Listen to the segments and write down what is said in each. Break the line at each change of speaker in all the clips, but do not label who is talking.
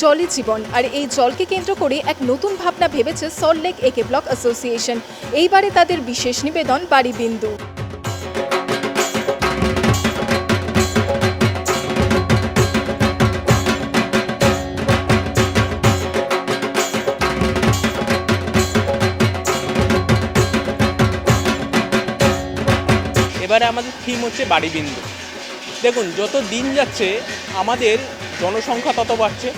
জলই জীবন। আর এই জলকে কেন্দ্র করে এক নতুন ভাবনা ভেবেছে সল্টলেক একে ব্লক অ্যাসোসিয়েশন এইবারে তাদের বিশেষ নিবেদন বাড়ি বিন্দু।
এবারে আমাদের থিম হচ্ছে বাড়িবিন্দু দেখুন, যত দিন যাচ্ছে, আমাদের জনসংখ্যা তত বাড়ছে।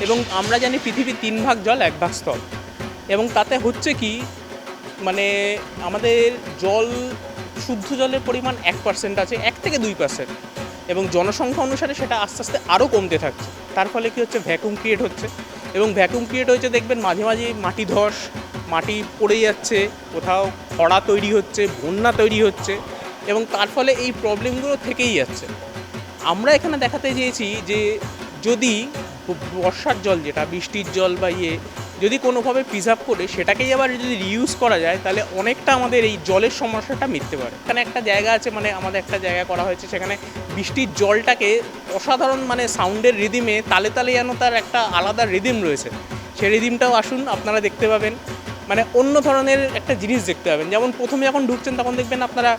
এবং আমরা জানি পৃথিবীর তিন ভাগ জল, এক ভাগ স্থল এবং তাতে হচ্ছে কি মানে আমাদের জল, শুদ্ধ জলের পরিমাণ এক পার্সেন্ট আছে, এক থেকে দুই পার্সেন্ট এবং জনসংখ্যা অনুসারে সেটা আস্তে আস্তে আরও কমতে থাকছে। তার ফলে কি হচ্ছে ভ্যাকুম ক্রিয়েট হচ্ছে। এবং ভ্যাকুম ক্রিয়েট হয়েছে, দেখবেন মাঝে মাঝে মাটি ধস, মাটি পড়ে যাচ্ছে, কোথাও খরা তৈরি হচ্ছে, বন্যা তৈরি হচ্ছে। এবং তার ফলে এই প্রবলেমগুলো থেকেই যাচ্ছে। আমরা এখানে দেখাতে চেয়েছি যে যদি বর্ষার জল যেটা, বৃষ্টির জল বা ইয়ে যদি কোনোভাবে প্রিজার্ভ করে, সেটাকেই আবার যদি রিউজ করা যায়, তাহলে অনেকটা আমাদের এই জলের সমস্যাটা মিটতে পারে। এখানে একটা জায়গা আছে মানে আমাদের একটা জায়গা করা হয়েছে, সেখানে বৃষ্টির জলটাকে অসাধারণ মানে সাউন্ডের রিদিমে তালে তালে যেন তার একটা আলাদা রিদিম রয়েছে। সেই রিদিমটাও আসুন, আপনারা দেখতে পাবেন। মানে অন্য ধরনের একটা জিনিস দেখতে পাবেন। যেমন প্রথমে যখন ঢুকছেন, তখন দেখবেন আপনারা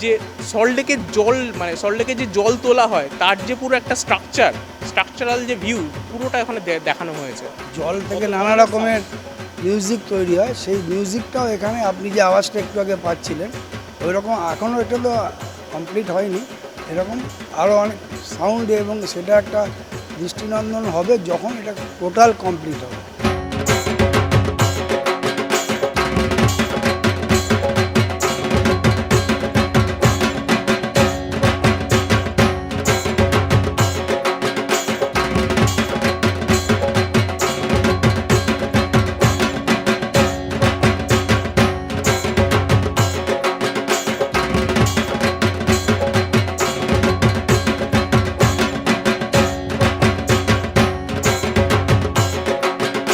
যে সল্টলেকের জল মানে সল্টলেকের যে জল তোলা হয়, তার যে পুরো একটা স্ট্রাকচার স্ট্রাকচারাল যে ভিউ পুরোটা এখানে দেখানো হয়েছে।
জল থেকে নানা রকমের মিউজিক তৈরি হয়। সেই মিউজিকটাও এখানে আপনি যে আওয়াজটা একটু আগে পাচ্ছিলেন ওই রকম এখনও এটা তো কমপ্লিট হয়নি। এরকম আরও অনেক সাউন্ড এবং সেটা একটা দৃষ্টিনন্দন হবে যখন এটা টোটাল কমপ্লিট হবে।